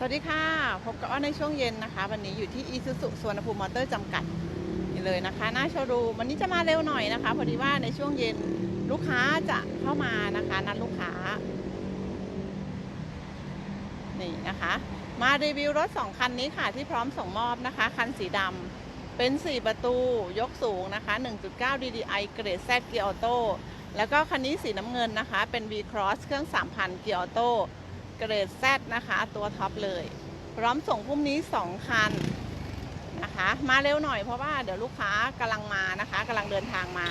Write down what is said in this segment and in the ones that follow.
สวัสดีค่ะ พบกับอ้อในช่วงเย็นนะคะ วันนี้อยู่ที่อีซูซุสวนภูมิมอเตอร์จำกัดนี่เลยนะคะ หน้าโชว์รูมวันนี้จะมาเร็วหน่อยนะคะ พอดีว่าในช่วงเย็นลูกค้าจะเข้ามานะคะนัดลูกค้า นี่นะคะ มารีวิวรถ 2 คันนี้ค่ะที่พร้อมส่งมอบนะคะ คันสีดำเป็น 4 ประตูยกสูงนะคะ 1.9 DDI เกรด Z เกียร์ออโต้แล้วก็คันนี้สีน้ำเงินนะคะ เป็น V Cross เครื่อง 3,000 เกียร์ออโต้ เกรด Z นะคะ ตัวท็อปเลย พร้อมส่งพรุ่งนี้ 2 คันนะคะ มาเร็วหน่อยเพราะว่าเดี๋ยวลูกค้ากำลังมานะคะกำลังเดินทางมา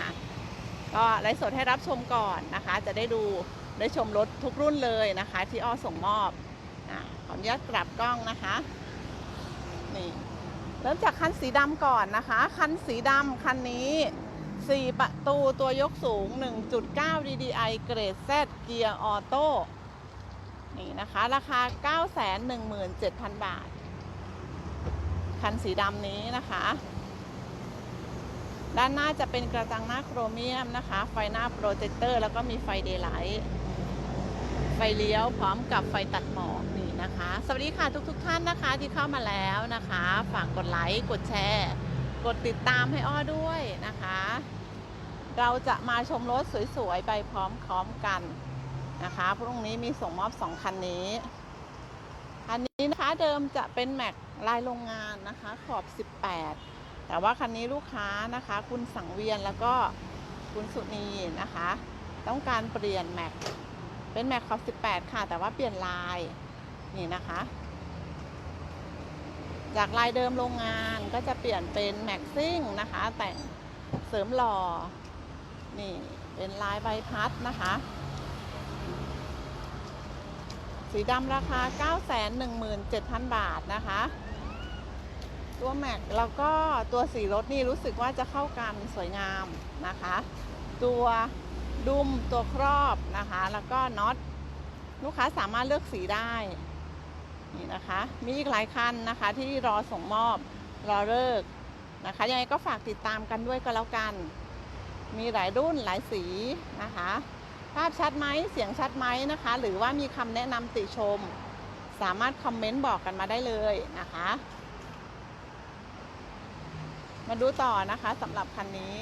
ก็ไลฟ์สดให้รับชมก่อนนะคะ จะได้ดูได้ชมรถทุกรุ่นเลยนะคะ ที่อ้อส่งมอบอขออนุญาตกลับกล้องนะคะนี่เริ่มจากคันสีดำก่อนนะคะ คันสีดำคันนี้4ประตูตัวยกสูง 1.9 DDI เกรด Z เกียร์ออโต้ นี่นะคะ ราคา 917,000 บาท คันสีดำนี้นะคะ ด้านหน้าจะเป็นกระจังหน้าโครเมียมนะคะ ไฟหน้าโปรเจคเตอร์แล้วก็มีไฟเดย์ไลท์ไฟเลี้ยวพร้อมกับไฟตัดหมอกนี่นะคะ สวัสดีค่ะทุกๆทท่านนะคะที่เข้ามาแล้วนะคะ ฝากกดไลค์กดแชร์กดติดตามให้อ้อด้วยนะคะ เราจะมาชมรถสวยๆ ไปพร้อมๆกัน นะคะพรุ่งนี้มีส่งมอบ 2 คันนี้คันนี้นะคะเดิมจะเป็นแม็กลายโรงงานนะคะขอบ 18 แต่ว่าคันนี้ลูกค้านะคะ คุณสังเวียนแล้วก็คุณสุนีนะคะ ต้องการเปลี่ยนแม็กเป็นแม็กขอบ 18 ค่ะ แต่ว่าเปลี่ยนลายนี่นะคะ จากลายเดิมโรงงานก็จะเปลี่ยนเป็นแม็กซิ่งนะคะ แต่งเสริมหล่อนี่เป็นลายใบพัดนะคะ สีดำราคา 917,000 บาทนะคะ ตัวแม็กแล้วก็ตัวสีรถนี่รู้สึกว่าจะเข้ากันสวยงามนะคะ ตัวดุมตัวครอบนะคะ แล้วก็น็อตลูกค้าสามารถเลือกสีได้นี่นะคะ มีอีกหลายคันนะคะที่รอส่งมอบรอเลิกนะคะ ยังไงก็ฝากติดตามกันด้วยก็แล้วกัน มีหลายรุ่นหลายสีนะคะ ภาพชัดไหมเสียงชัดไหมนะคะ หรือว่ามีคำแนะนำติชม สามารถคอมเมนต์บอกกันมาได้เลยนะคะ มาดูต่อนะคะสำหรับคันนี้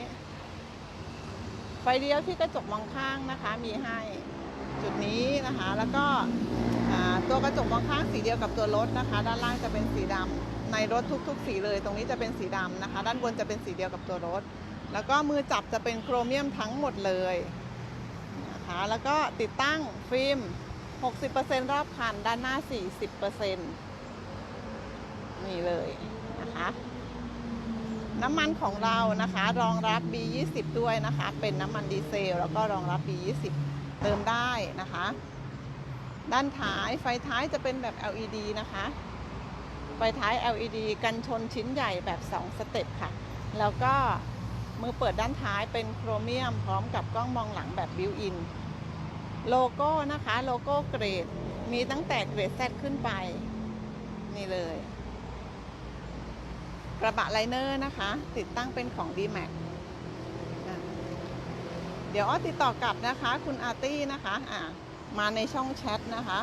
ไฟเลี้ยวที่กระจกมองข้างนะคะมีให้จุดนี้นะคะ แล้วก็ตัวกระจกมองข้างสีเดียวกับตัวรถนะคะ ด้านล่างจะเป็นสีดำในรถทุก ๆ สีเลย ตรงนี้จะเป็นสีดำนะคะ ด้านบนจะเป็นสีเดียวกับตัวรถ แล้วก็มือจับจะเป็นโครเมียมทั้งหมดเลย นะคะ แล้วก็ติดตั้งฟิล์ม 60%รอบคัน ด้านหน้า 40%นี่เลยนะคะ น้ำมันของเรานะคะ รองรับ B20 ด้วยนะคะ เป็นน้ำมันดีเซล แล้วก็รองรับ B20 เติมได้นะคะ ด้านท้ายไฟท้ายจะเป็นแบบ LED นะคะ ไฟท้าย LED กันชนชิ้นใหญ่แบบ 2 สเต็ปค่ะ แล้วก็ มือเปิดด้านท้ายเป็นโครเมียม พร้อมกับกล้องมองหลังแบบบิวอิน โลโก้นะคะโลโก้เกรด มีตั้งแต่เกรด Z ขึ้นไป นี่เลย กระบะไลเนอร์นะคะ ติดตั้งเป็นของ d m a x เดี๋ยวอ้อติดต่อกลับนะคะ คุณอาร์ตี้นะคะอะมาในช่องแชทนะคะ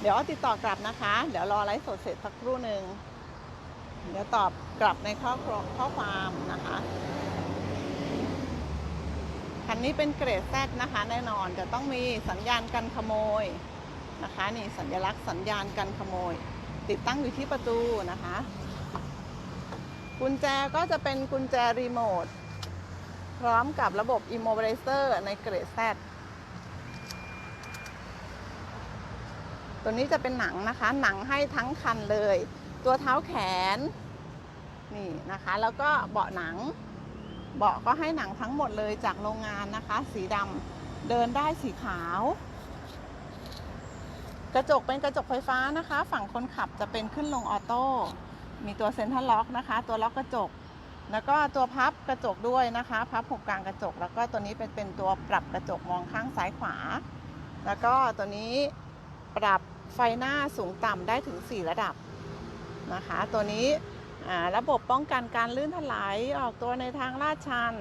เดี๋ยวอ้อติดต่อกลับนะคะ เดี๋ยวรอไลฟ์สดเสร็จสักครู่หนึ่งเดี๋ยวตอบกลับในข้อข้อความนะคะ คันนี้เป็นเกรดแซนะคะแน่นอนจะต้องมีสัญญาณกันขโมยนะคะนี่สัญลักษณ์สัญญาณกันขโมย ติดตั้งอยู่ที่ประตูนะคะ กุญแจก็จะเป็นกุญแจรีโมทพร้อมกับระบบ Immobilizer ในเกรด Z ตัวนี้จะเป็นหนังนะคะ หนังให้ทั้งคันเลย ตัวเท้าแขน นี่นะคะ แล้วก็เบาะหนัง เบาะก็ให้หนังทั้งหมดเลยจากโรงงานนะคะ สีดำเดินได้สีขาว กระจกเป็นกระจกไฟฟ้านะคะ ฝั่งคนขับจะเป็นขึ้นลงออโต้มีตัวเซ็นทรัลล็อกนะคะ ตัวล็อกกระจก แล้วก็ตัวพับกระจกด้วยนะคะ พับหุบกลางกระจก แล้วก็ตัวนี้เป็นเป็นตัวปรับกระจกมองข้างซ้ายขวา แล้วก็ตัวนี้ปรับไฟหน้าสูงต่ำได้ถึง 4 ระดับนะคะ ตัวนี้ ระบบป้องกันการลื่นถลายออกตัวในทางลาดชัน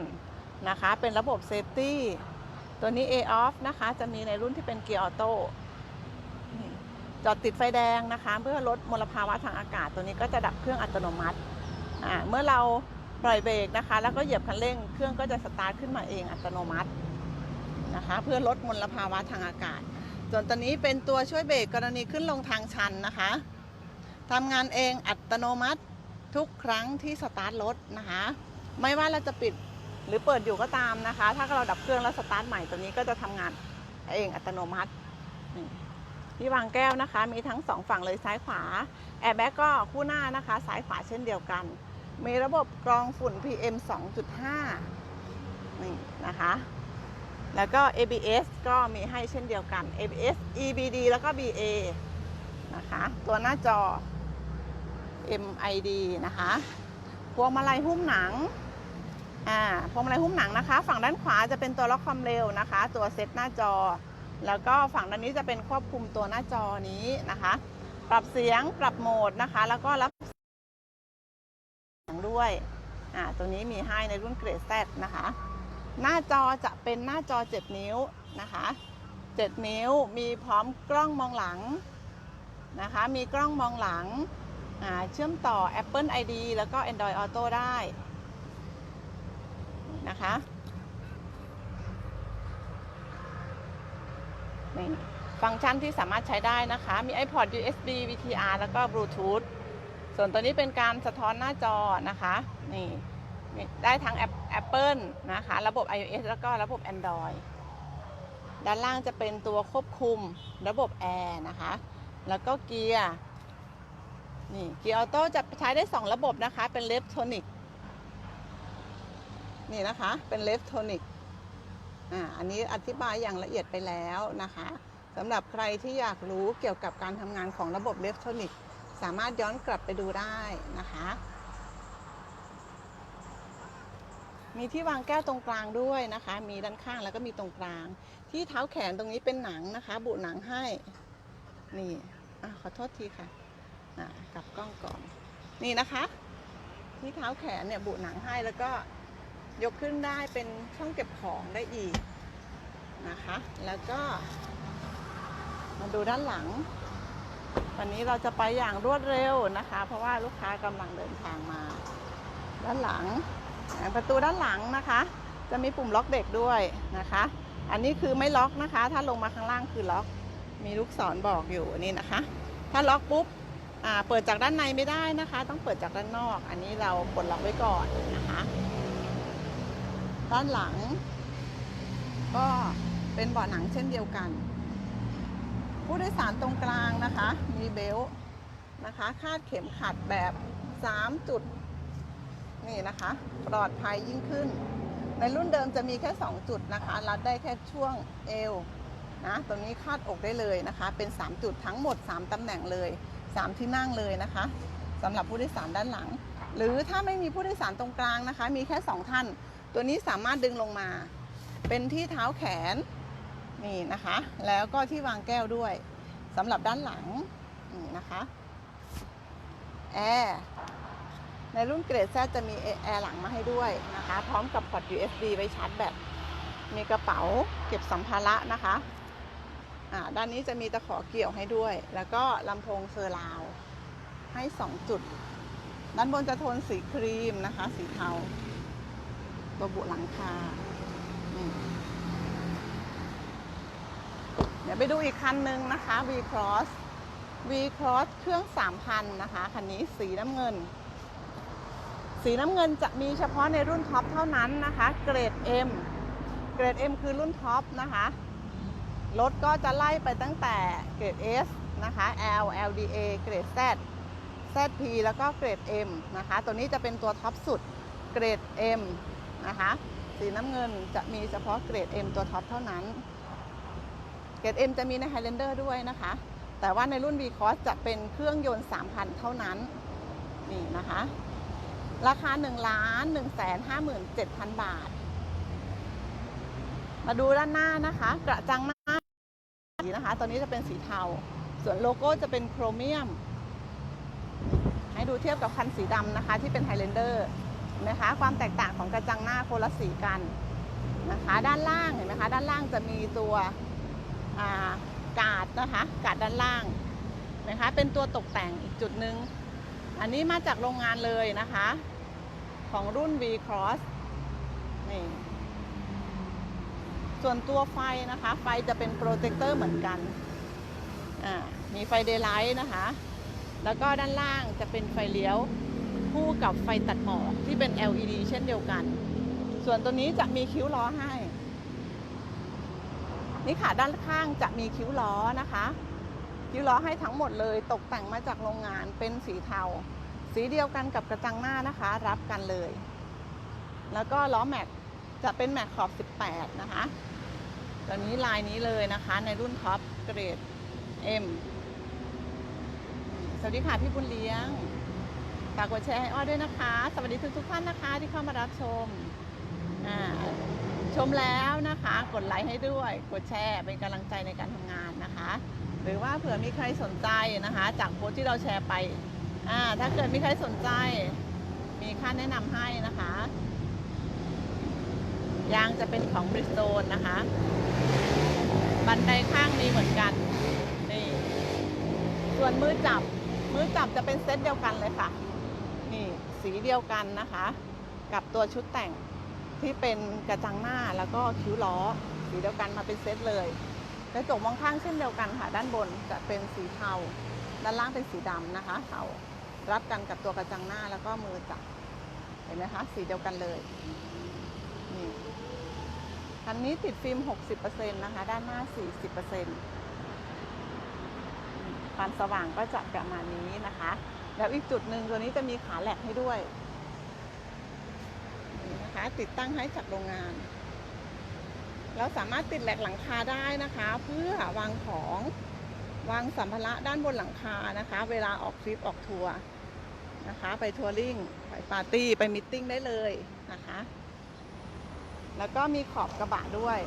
นะคะ เป็นระบบเซฟตี้ตัวนี้ A off นะคะ จะมีในรุ่นที่เป็นเกียร์ออโต้จอดติดไฟแดงนะคะ เพื่อลดมลภาวะทางอากาศ ตัวนี้ก็จะดับเครื่องอัตโนมัติเมื่อเราปล่อยเบรกนะคะ แล้วก็เหยียบคันเร่ง เครื่องก็จะสตาร์ทขึ้นมาเองอัตโนมัตินะคะ เพื่อลดมลภาวะทางอากาศ ส่วนตัวนี้เป็นตัวช่วยเบรกกรณีขึ้นลงทางชันนะคะทำงานเองอัตโนมัติ ทุกครั้งที่สตาร์ทรถนะคะ ไม่ว่าเราจะปิดหรือเปิดอยู่ก็ตามนะคะ ถ้าเราดับเครื่องแล้วสตาร์ทใหม่ตัวนี้ก็จะทำงานเองอัตโนมัตินี่ที่วางแก้วนะคะ มีทั้งสองฝั่งเลยซ้ายขวาแอร์แบ็กก็คู่หน้านะคะ ซ้ายขวาเช่นเดียวกัน มีระบบกรองฝุ่น PM 2.5 นี่นะคะ แล้วก็ ABS ก็มีให้เช่นเดียวกัน ABS EBD แล้วก็ BA นะคะ ตัวหน้าจอ MID นะคะ พวงมาลัยหุ้มหนัง อ่า พวงมาลัยหุ้มหนังนะคะ ฝั่งด้านขวาจะเป็นตัวล็อกความเร็วนะคะ ตัวเซตหน้าจอ แล้วก็ฝั่งด้านนี้จะเป็นควบคุมตัวหน้าจอนี้นะคะ ปรับเสียง ปรับโหมดนะคะ แล้วก็รับเสียงด้วย อ่า ตัวนี้มีให้ในรุ่นเกรด Z นะคะ หน้าจอจะเป็นหน้าจอ 7 นิ้วนะคะ 7 นิ้ว มีพร้อมกล้องมองหลังนะคะ มีกล้องมองหลัง เชื่อมต่อ Apple ID แล้วก็ Android Auto ได้นะคะนี่ฟังก์ชันที่สามารถใช้ได้นะคะ มี iPod USB VTR แล้วก็ Bluetooth ส่วนตัวนี้เป็นการสะท้อนหน้าจอนะคะ นี่ ได้ทั้ง Apple นะคะ ระบบ iOS แล้วก็ระบบ Android ด้านล่างจะเป็นตัวควบคุมระบบแอร์นะคะ แล้วก็เกียร์ นี่เกียร์ออโต้จะใช้ได้ 2 ระบบนะคะ เป็นเลฟโทนิกนี่นะคะ เป็นเลฟโทนิกอ่าอันนี้อธิบายอย่างละเอียดไปแล้วนะคะสำหรับใครที่อยากรู้เกี่ยวกับการทำงานของระบบเลฟโทนิกสามารถย้อนกลับไปดูได้นะคะ มีที่วางแก้วตรงกลางด้วยนะคะ มีด้านข้างแล้วก็มีตรงกลาง ที่เท้าแขนตรงนี้เป็นหนังนะคะ บุหนังให้ นี่อขอโทษทีค่ะ กลับกล้องก่อน นี่นะคะที่เท้าแขนเนี่ยบุหนังให้แล้วก็ยกขึ้นได้เป็นช่องเก็บของได้อีกนะคะ แล้วก็ มาดูด้านหลัง วันนี้เราจะไปอย่างรวดเร็วนะคะ เพราะว่าลูกค้ากำลังเดินทางมา ด้านหลัง ประตูด้านหลังนะคะ จะมีปุ่มล็อกเด็กด้วยนะคะ อันนี้คือไม่ล็อกนะคะ ถ้าลงมาข้างล่างคือล็อก มีลูกศรบอกอยู่นี่นะคะ ถ้าล็อกปุ๊บ เปิดจากด้านในไม่ได้นะคะ ต้องเปิดจากด้านนอก อันนี้เรากดล็อกไว้ก่อนนะคะ ด้านหลัง ก็เป็นเบาะหนังเช่นเดียวกัน ผู้โดยสารตรงกลางนะคะ มีเบลต์นะคะ คาดเข็มขัดแบบ3จุดนี่นะคะ ปลอดภัยยิ่งขึ้น ในรุ่นเดิมจะมีแค่ 2 จุดนะคะ รัดได้แค่ช่วงเอวนะตรงนี้คาดอกได้เลยนะคะ เป็น 3 จุดทั้งหมด 3ตำแหน่งเลย 3 ที่นั่งเลยนะคะสำหรับผู้โดยสารด้านหลัง หรือถ้าไม่มีผู้โดยสารตรงกลางนะคะ มีแค่ 2 ท่าน ตัวนี้สามารถดึงลงมา เป็นที่เท้าแขนนี่นะคะ แล้วก็ที่วางแก้วด้วยสำหรับด้านหลังนี่นะคะแอร์ในรุ่นเกรดแซจะมีแอร์หลังมาให้ด้วยนะคะ พร้อมกับพอร์ต USB ไว้ชาร์จแบตมีกระเป๋าเก็บสัมภาระนะคะ ด้านนี้จะมีตะขอเกี่ยวให้ด้วย แล้วก็ลำโพงเซอร์ราวให้ 2 จุด ด้านบนจะโทนสีครีมนะคะ สีเทาตัวบุหลังคาเดี๋ยวไปดูอีกคันหนึ่งนะคะ V Cross V Cross เครื่อง 3,000 นะคะ คันนี้สีน้ำเงิน สีน้ำเงินจะมีเฉพาะในรุ่นท็อปเท่านั้นนะคะ เกรด M เกรด M คือรุ่นท็อปนะคะ รถก็จะไล่ไปตั้งแต่เกรด S นะคะ L LDA เกรด Z ZP แล้วก็เกรด M นะคะ ตัวนี้จะเป็นตัวท็อปสุดเกรด M นะคะ สีน้ำเงินจะมีเฉพาะเกรด M ตัวท็อปเท่านั้น เกรด M จะมีใน Highlander ด้วยนะคะ แต่ว่าในรุ่น V Cross จะเป็นเครื่องยนต์ 3,000 เท่านั้น นี่นะคะ ราคา1ล้าน1แสน57,000 บาท มาดูด้านหน้านะคะ กระจังหน้า สีนะคะตัวนี้จะเป็นสีเทา ส่วนโลโก้จะเป็นโครเมียม ให้ดูเทียบกับคันสีดำนะคะ ที่เป็น Highlander เห็นไหมคะ ความแตกต่างของกระจังหน้าโคนละสีกันนะคะ ด้านล่างเห็นไหมคะ ด้านล่างจะมีตัวากาดนะคะ กาดด้านล่างนะคะ เป็นตัวตกแต่งอีกจุดหนึ่ง อันนี้มาจากโรงงานเลยนะคะ ของรุ่น V Cross นี่ ส่วนตัวไฟนะคะ ไฟจะเป็นโปรเจคเตอร์เหมือนกัน อ่า มีไฟเดย์ไลท์นะคะ แล้วก็ด้านล่างจะเป็นไฟเลี้ยว คู่กับไฟตัดหมอกที่เป็น LED เช่นเดียวกัน ส่วนตัวนี้จะมีคิ้วล้อให้ นี่ค่ะด้านข้างจะมีคิ้วล้อนะคะ คิ้วล้อให้ทั้งหมดเลยตกแต่งมาจากโรงงานเป็นสีเทา สีเดียวกันกับกระจังหน้านะคะ รับกันเลย แล้วก็ล้อแม็กจะเป็นแม็กขอบ 18 นะคะ ตัวนี้ลายนี้เลยนะคะ ในรุ่นท็อปเกรด M สวัสดีค่ะพี่บุญเลี้ยงฝากกดแชร์ให้อ้อด้วยนะคะ สวัสดีทุกทุกท่านนะคะที่เข้ามารับชมชมแล้วนะคะ กดไลค์ให้ด้วย กดแชร์เป็นกำลังใจในการทำงานนะคะ หรือว่าเผื่อมีใครสนใจนะคะ จากโพสที่เราแชร์ไป ถ้าเกิดมีใครสนใจ มีค่าแนะนำให้นะคะ ยางจะเป็นของบริสโตนนะคะ บันไดข้างมีเหมือนกันนี่ส่วนมือจับมือจับจะเป็นเซตเดียวกันเลยค่ะ นี่สีเดียวกันนะคะ กับตัวชุดแต่งที่เป็นกระจังหน้าแล้วก็คิ้วล้อ สีเดียวกันมาเป็นเซตเลยกระจกมองข้างเช่นเดียวกันค่ะ ด้านบนจะเป็นสีเทาด้านล่างเป็นสีดำนะคะเทารับกันกับตัวกระจังหน้าแล้วก็มือจับเห็นไหมคะ สีเดียวกันเลย คันนี้ติดฟิล์ม 60%นะคะ ด้านหน้า 40%ความสว่างก็จะประมาณนี้นะคะ แล้วอีกจุดหนึ่งตัวนี้จะมีขาแหลกให้ด้วยนี่นะคะ ติดตั้งให้จากโรงงาน เราสามารถติดแหลกหลังคาได้นะคะ เพื่อวางของวางสัมภาระด้านบนหลังคานะคะ เวลาออกทริปออกทัวร์นะคะ ไปทัวริงไปปาร์ตี้ ไปมิทติ้งได้เลยนะคะ แล้วก็มีขอบกระบะด้วย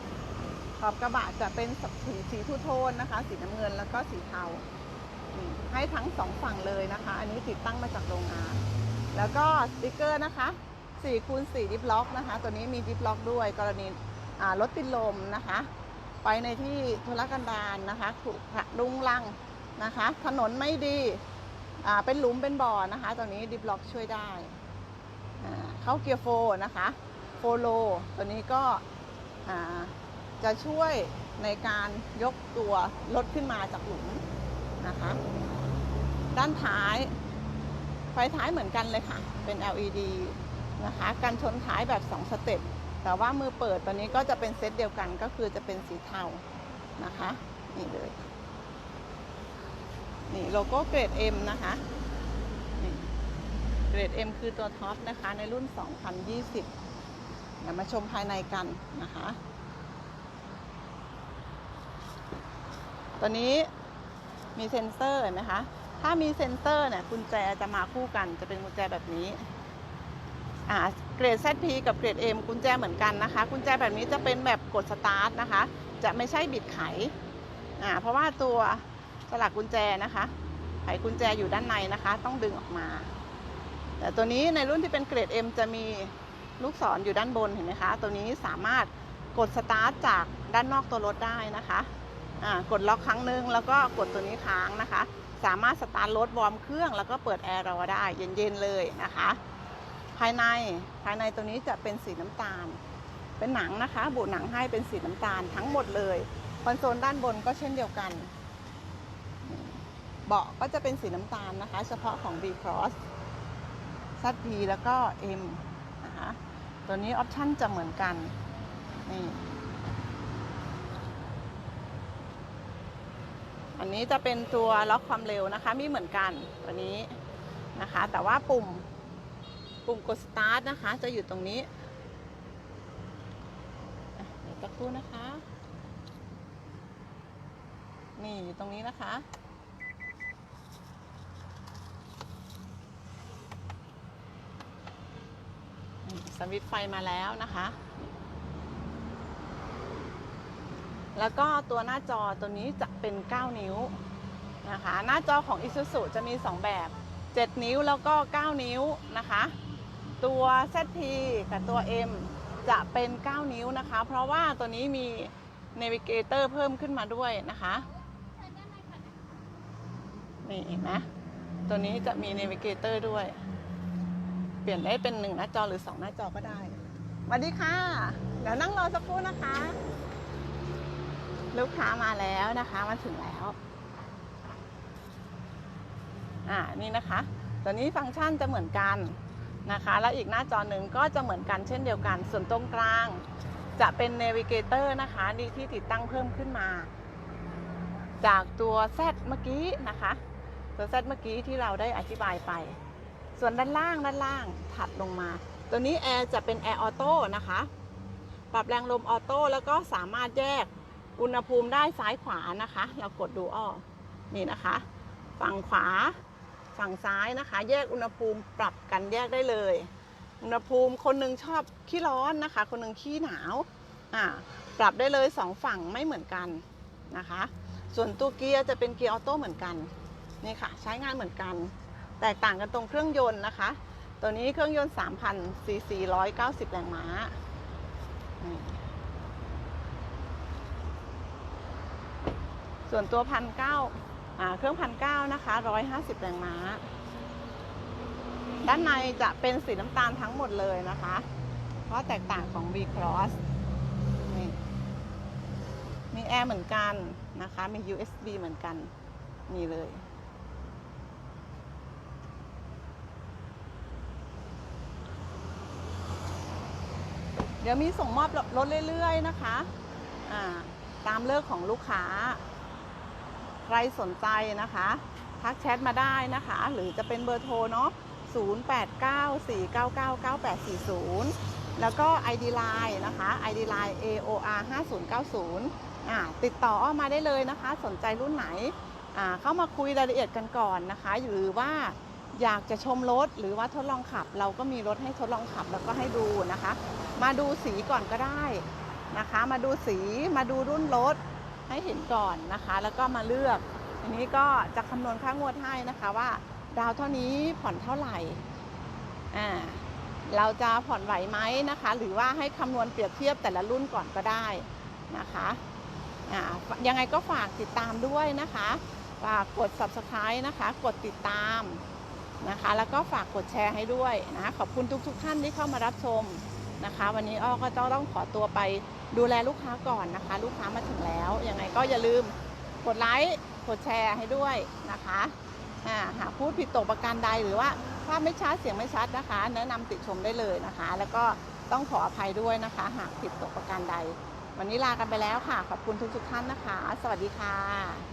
ขอบกระบะจะเป็นสีสีทูโทนนะคะ สีน้ำเงินแล้วก็สีเทาให้ทั้งสองฝั่งเลยนะคะ อันนี้ติดตั้งมาจากโรงงาน แล้วก็สติกเกอร์นะคะ4คูณ4ดิฟล็อกนะคะ ตัวนี้มีดิฟล็อกด้วย กรณีรถติดลมนะคะ ไปในที่ธุรกันดารนะคะขรุขระรุงรังนะคะ ถนนไม่ดีเป็นหลุมเป็นบ่อนะคะ ตัวนี้ดิฟล็อกช่วยได้ เข้าเกียร์โฟร์นะคะ โฟโลตัวนี้ก็จะช่วยในการยกตัวรถขึ้นมาจากหลุมนะคะ ด้านท้าย ไฟท้ายเหมือนกันเลยค่ะ เป็น LED นะคะการชนท้ายแบบ 2 สเต็ป แต่ว่ามือเปิดตัวนี้ก็จะเป็นเซตเดียวกันก็คือจะเป็นสีเทานะคะ นี่เลย นี่โลโก้เกรด M นะคะเกรด M คือตัวท็อปนะคะ ในรุ่น 2020 เดี๋ยวมาชมภายในกันนะคะ ตัวนี้มีเซ็นเซอร์เห็นไหมคะ ถ้ามีเซ็นเซอร์เนี่ยกุญแจจะมาคู่กัน จะเป็นกุญแจแบบนี้ อ่า เกรด ZP กับเกรด M กุญแจเหมือนกันนะคะ กุญแจแบบนี้จะเป็นแบบกดสตาร์ทนะคะ จะไม่ใช่บิดไข อ่า เพราะว่าตัวสลักกุญแจนะคะ ไขกุญแจอยู่ด้านในนะคะ ต้องดึงออกมา แต่ตัวนี้ในรุ่นที่เป็นเกรด M จะมี ลูกศรออยู่ด้านบนเห็นไหมคะ ตัวนี้สามารถกดสตาร์ทจากด้านนอกตัวรถได้นะคะกดล็อกครั้งหนึ่งแล้วก็กดตัวนี้ค้างนะคะ สามารถสตาร์ทรถวอร์มเครื่องแล้วก็เปิดแอร์รอได้เย็นๆเลยนะคะ ภายในภายในตัวนี้จะเป็นสีน้ำตาล เป็นหนังนะคะบุหนังให้เป็นสีน้ำตาลทั้งหมดเลยคอนโซลด้านบนก็เช่นเดียวกัน เบาะก็จะเป็นสีน้ำตาลนะคะ เฉพาะของ B Cross ZP แล้วก็ M ตัวนี้ออปชั่นจะเหมือนกัน นี่อันนี้จะเป็นตัวล็อกความเร็วนะคะ มีเหมือนกันตัวนี้นะคะ แต่ว่าปุ่มปุ่มกดสตาร์ทนะคะ จะอยู่ตรงนี้เดี๋ยวสักครู่นะคะ นี่อยู่ตรงนี้นะคะ วิตไฟมาแล้วนะคะ แล้วก็ตัวหน้าจอตัวนี้จะเป็น 9 นิ้วนะคะ หน้าจอของ Isuzu จะมี 2 แบบ 7 นิ้วแล้วก็ 9 นิ้วนะคะ ตัว ZP กับตัว M จะเป็น 9 นิ้วนะคะ เพราะว่าตัวนี้มี Navigator เพิ่มขึ้นมาด้วยนะคะ นี่เห็นไหมตัวนี้จะมี Navigator ด้วย เปลี่ยนได้เป็นหนึ่งหน้าจอหรือสองหน้าจอก็ได้สวัสดีค่ะ เดี๋ยวนั่งรอสักครู่นะคะ ลูกค้ามาแล้วนะคะมาถึงแล้ว อ่านี่นะคะตัวนี้ฟังก์ชันจะเหมือนกันนะคะ แล้วอีกหน้าจอหนึ่งก็จะเหมือนกันเช่นเดียวกัน ส่วนตรงกลาง จะเป็น Navigator นะคะดีที่ติดตั้งเพิ่มขึ้นมา จากตัว Z เมื่อกี้นะคะ ตัว Z เมื่อกี้ที่เราได้อธิบายไป ส่วนด้านล่างด้านล่างถัดลงมา ตัวนี้แอร์จะเป็นแอร์ออโต้นะคะ ปรับแรงลมออโต้แล้วก็สามารถแยกอุณหภูมิได้ซ้ายขวานะคะ เรากดดูอ้อนี่นะคะ ฝั่งขวาฝั่งซ้ายนะคะ แยกอุณหภูมิปรับกันแยกได้เลย อุณหภูมิคนหนึ่งชอบขี้ร้อนนะคะ คนหนึ่งขี้หนาวอ่าปรับได้เลยสองฝั่งไม่เหมือนกันนะคะ ส่วนตัวเกียร์จะเป็นเกียร์ออโต้เหมือนกันนี่ค่ะ ใช้งานเหมือนกัน แตกต่างกันตรงเครื่องยนต์นะคะ ตัวนี้เครื่องยนต์3,000ซีซี190 แรงม้าส่วนตัวพันเก้าเครื่องพันเก้านะคะ150แรงม้า ด้านในจะเป็นสีน้ำตาลทั้งหมดเลยนะคะ เพราะแตกต่างของ V Cross มีแอร์เหมือนกันนะคะ มี USB เหมือนกัน นี่เลย เดี๋ยวมีส่งมอบรถเรื่อยๆนะคะตามเลิกของลูกค้า ใครสนใจนะคะ ทักแชทมาได้นะคะ หรือจะเป็นเบอร์โทรเนาะ0894999840 แล้วก็ ID Line นะคะ ID Line AOR 5090อ่าติดต่ออ้อมาได้เลยนะคะ สนใจรุ่นไหนอ่าเข้ามาคุยรายละเอียดกันก่อนนะคะ หรือว่า อยากจะชมรถหรือว่าทดลองขับ เราก็มีรถให้ทดลองขับแล้วก็ให้ดูนะคะ มาดูสีก่อนก็ได้นะคะ มาดูสีมาดูรุ่นรถให้เห็นก่อนนะคะ แล้วก็มาเลือก อันนี้ก็จะคำนวณค่างวดให้นะคะว่า ดาวเท่านี้ผ่อนเท่าไหร่อ่าเราจะผ่อนไหวไหมนะคะ หรือว่าให้คำนวณเปรียบเทียบแต่ละรุ่นก่อนก็ได้นะคะอ่ายังไงก็ฝากติดตามด้วยนะคะฝากกด subscribe นะคะ กดติดตาม นะคะ แล้วก็ฝากกดแชร์ให้ด้วยนะขอบคุณทุก ๆ ท่านที่เข้ามารับชมนะคะ วันนี้อ้อก็จะต้องขอตัวไปดูแลลูกค้าก่อนนะคะ ลูกค้ามาถึงแล้วยังไงก็อย่าลืมกดไลค์กดแชร์ให้ด้วยนะคะหากพูดผิดตกประการใดหรือว่าภาพไม่ชัดเสียงไม่ชัดนะคะ แนะนำติชมได้เลยนะคะ แล้วก็ต้องขออภัยด้วยนะคะ หากผิดตกประการใด วันนี้ลากันไปแล้วค่ะ ขอบคุณทุกๆท่านนะคะ สวัสดีค่ะ